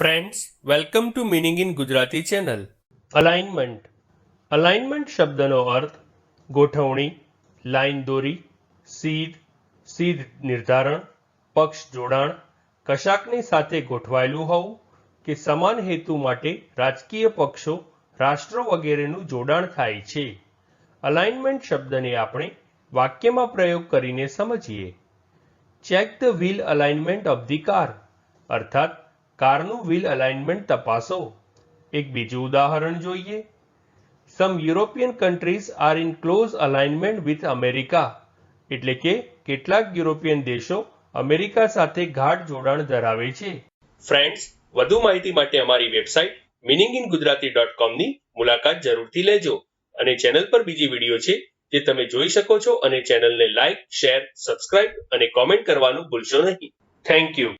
Friends welcome to meaning in Gujarati channel alignment alignment શબ્દનો અર્થ ગોઠવણી લાઇન દોરી સીધ સીધ નિર્ધારણ પક્ષ જોડાણ કશાકની સાથે ગોઠવાયેલું હોવું કે સમાન હેતુ માટે રાજકીય પક્ષો રાષ્ટ્રો વગેરેનું જોડાણ થાય છે અલાઇનમેન્ટ શબ્દને આપણે વાક્યમાં પ્રયોગ કરીને સમજીએ check the wheel alignment of the car અર્થાત કારનું વ્હીલ અલાઇનમેન્ટ તપાસો. એક બીજું ઉદાહરણ જોઈએ. Some European countries are in close alignment with America એટલે કે કેટલાક યુરોપિયન દેશો અમેરિકા સાથે ગાઢ જોડાણ ધરાવે છે. ફ્રેન્ડ્સ વધુ માહિતી માટે અમારી website meaning in Gujarati dot કોમની મુલાકાત જરૂરથી લેજો અને ચેનલ પર બીજી વીડિયો છે જે તમે જોઈ શકો છો અને ચેનલને લાઇક શેર સબસ્ક્રાઇબ અને કોમેન્ટ કરવાનું ભૂલશો નહીં. Thank you